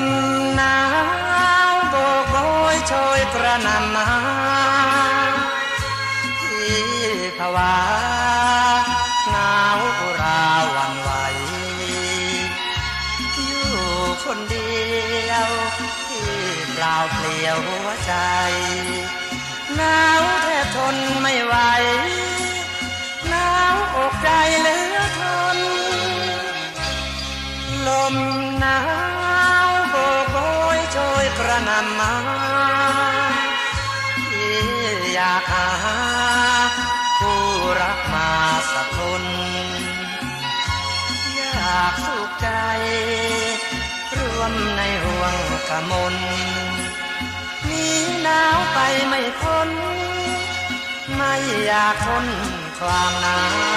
มหนาวโบกโอยโอยกระนำมาที่ภาวะหนาวราวันไหว อยู่คนเดียวที่เปล่าเปลี่ยวหัวใจหนาวแทบทนไม่ไหวหนาวอกใจเหลือทน ลมหนาว กระนำมาที่อยากหาผู้รักมาสักคน อยากสุขใจรวมในห่วงกะมนมีหนาวไปไม่พ้น ไม่อยากทนความหนาว